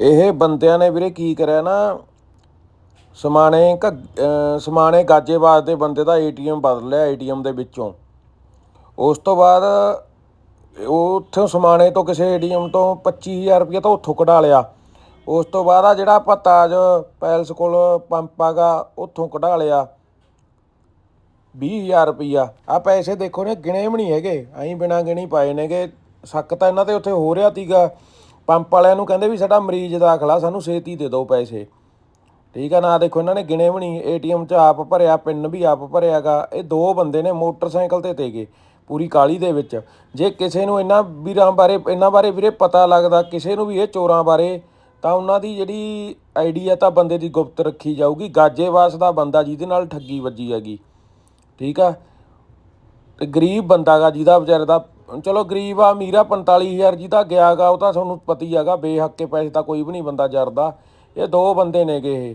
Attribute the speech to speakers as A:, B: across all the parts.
A: ਇਹ ਬੰਦਿਆਂ ਨੇ ਵੀਰੇ ਕੀ ਕਰਿਆ ਨਾ, ਸਮਾਣੇ ਘ- ਸਮਾਣੇ ਗਾਜੇਬਾਜ਼ ਦੇ ਬੰਦੇ ਦਾ ਏਟੀਐਮ ਬਦਲ ਲਿਆ ਏਟੀਐਮ ਦੇ ਵਿੱਚੋਂ। ਉਸ ਤੋਂ ਬਾਅਦ ਉਹ ਉੱਥੋਂ ਸਮਾਣੇ ਤੋਂ ਕਿਸੇ ਏਟੀਐਮ ਤੋਂ 25000 ਰੁਪਏ ਤਾਂ ਉੱਥੋਂ ਕਢਾ ਲਿਆ। ਉਸ ਤੋਂ ਬਾਅਦ ਆ ਜਿਹੜਾ ਆਪਾਂ ਤਾਜ ਪੈਲਸ ਕੋਲ ਪੰਪ ਆਗਾ, ਉੱਥੋਂ ਕਢਾ ਲਿਆ। 20000 ਰੁਪਈਆ। ਆ ਪੈਸੇ ਦੇਖੋ ਨੇ, ਗਿਣੇ ਵੀ ਨਹੀਂ ਹੈਗੇ। ਐਂ ਬਿਨਾ ਗਿਣੀ ਪਾਏ ਨੇਗੇ। ਸ਼ੱਕ ਤਾਂ ਇਹਨਾਂ ਤੇ ਉੱਥੇ ਹੋ ਰਿਹਾ ਤੀਗਾ। ਪੰਪ ਵਾਲਿਆਂ ਨੂੰ ਕਹਿੰਦੇ ਵੀ ਸਾਡਾ ਮਰੀਜ਼ ਦਾਖਲਾ ਸਾਨੂੰ ਛੇਤੀ ਦੇ ਦਿਓ ਪੈਸੇ। ਠੀਕ ਆ, ਨਾ ਦੇਖੋ ਇਹਨਾਂ ਨੇ ਗਿਣੇ ਵੀ ਨਹੀਂ, ਏਟੀਐਮ 'ਚ ਆਪ ਭਰਿਆ, ਪਿੰਨ ਵੀ ਆਪ ਭਰਿਆਗਾ, ਇਹ ਦੋ ਬੰਦੇ ਨੇ ਮੋਟਰਸਾਈਕਲ ਤੇ ਤੇਗੇ, ਪੂਰੀ ਕਾਲੀ ਦੇ ਵਿੱਚ। ਜੇ ਕਿਸੇ ਨੂੰ ਇਹਨਾਂ ਵੀਰਾਂ ਬਾਰੇ, ਇਹਨਾਂ ਬਾਰੇ ਵੀਰੇ ਪਤਾ ਲੱਗਦਾ, ਕਿਸੇ ਨੂੰ ਵੀ ਇਹ ਚੋਰਾਂ ਬਾਰੇ, ਤਾਂ ਉਹਨਾਂ ਦੀ ਜਿਹੜੀ ਆਈਡੀਆ ਤਾਂ ਬੰਦੇ ਦੀ ਗੁਪਤ ਰੱਖੀ ਜਾਊਗੀ, ਗਾਜੇਵਾਸ ਦਾ ਬੰਦਾ ਜਿਹਦੇ ਨਾਲ ਠੱਗੀ ਵੱਜੀ ਹੈਗੀ। ਠੀਕ ਆ, ਤੇ ਗਰੀਬ ਬੰਦਾ ਗਾ ਜਿਹਦਾ ਵਿਚਾਰੇ ਦਾ ਹੁਣ ਚਲੋ ਗਰੀਬ ਆ, ਅਮੀਰ ਆ 45000 ਜਿਹਦਾ ਗਿਆਗਾ ਉਹ ਤਾਂ ਤੁਹਾਨੂੰ ਪਤਾ ਹੀ ਹੈਗਾ, ਬੇਹੱਕੇ ਪੈਸੇ ਤਾਂ ਕੋਈ ਵੀ ਨਹੀਂ ਬੰਦਾ ਜਰਦਾ। ਇਹ ਦੋ ਬੰਦੇ ਨੇਗੇ ਇਹ।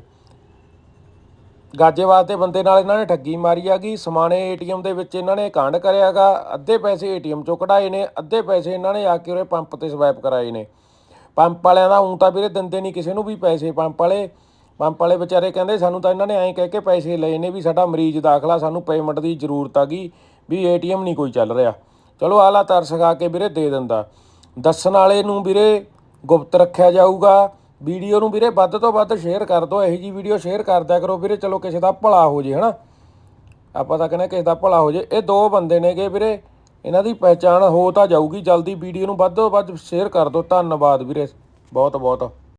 A: ਗਾਜੇਵਾਸ ਦੇ ਬੰਦੇ ਨਾਲ ਇਹਨਾਂ ਨੇ ਠੱਗੀ ਮਾਰੀ ਹੈਗੀ, ਸਮਾਣੇ ਏਟੀਐਮ ਦੇ ਵਿੱਚ ਇਹਨਾਂ ਨੇ ਕਾਂਡ ਕਰਿਆਗਾ ਅੱਧੇ ਪੈਸੇ ਏਟੀਐਮ ਚੋਂ ਕਢਾਏ ਨੇ, ਅੱਧੇ ਪੈਸੇ ਇਹਨਾਂ ਨੇ ਆ ਕੇ ਉਰੇ ਪੰਪ ਤੇ ਸਵੈਪ ਕਰਾਏ ਨੇ। ਪੰਪ ਵਾਲਿਆਂ ਦਾ ਊਂ ਤਾਂ ਵੀਰੇ ਦਿੰਦੇ ਨਹੀਂ ਕਿਸੇ ਨੂੰ ਵੀ ਪੈਸੇ ਪੰਪ ਵਾਲੇ। ਪੰਪ ਵਾਲੇ ਵਿਚਾਰੇ ਕਹਿੰਦੇ ਸਾਨੂੰ ਤਾਂ ਇਹਨਾਂ ਨੇ ਐਂ ਕਹਿ ਕੇ ਪੈਸੇ ਲਏ ਨੇ ਵੀ ਸਾਡਾ ਮਰੀਜ਼ ਦਾਖਲਾ, ਸਾਨੂੰ ਪੇਮੈਂਟ ਦੀ ਜ਼ਰੂਰਤ ਆ ਗਈ ਵੀ ਏਟੀਐਮ ਨਹੀਂ ਕੋਈ ਚੱਲ ਰਿਹਾ। ਚਲੋ ਆਲਾ ਤਰਸ ਖਾ ਕੇ ਵੀਰੇ ਦੇ ਦਿੰਦਾ। ਦੱਸਣ ਵਾਲੇ ਨੂੰ ਵੀਰੇ ਗੁਪਤ ਰੱਖਿਆ ਜਾਊਗਾ। ਵੀਡੀਓ ਨੂੰ ਵੀਰੇ ਵੱਧ ਤੋਂ ਵੱਧ ਸ਼ੇਅਰ ਕਰ ਦਿਓ, ਇਹੋ ਜੀ ਵੀਡੀਓ ਸ਼ੇਅਰ ਕਰਦਿਆ ਕਰੋ ਵੀਰੇ, ਚਲੋ ਕਿਸੇ ਦਾ ਭਲਾ ਹੋ ਜੇ, ਹਨਾ? ਆਪਾਂ ਤਾਂ ਕਹਿੰਦੇ ਕਿਸੇ ਦਾ ਭਲਾ ਹੋ ਜੇ। ਇਹ ਦੋ ਬੰਦੇ ਨੇਗੇ ਵੀਰੇ, ਇਹਨਾਂ ਦੀ ਪਹਿਚਾਣ ਹੋ ਤਾਂ ਜਾਊਗੀ। ਜਲਦੀ ਵੀਡੀਓ ਨੂੰ ਵੱਧ ਤੋਂ ਵੱਧ ਸ਼ੇਅਰ ਕਰ ਦਿਓ। ਧੰਨਵਾਦ ਵੀਰੇ ਬਹੁਤ ਬਹੁਤ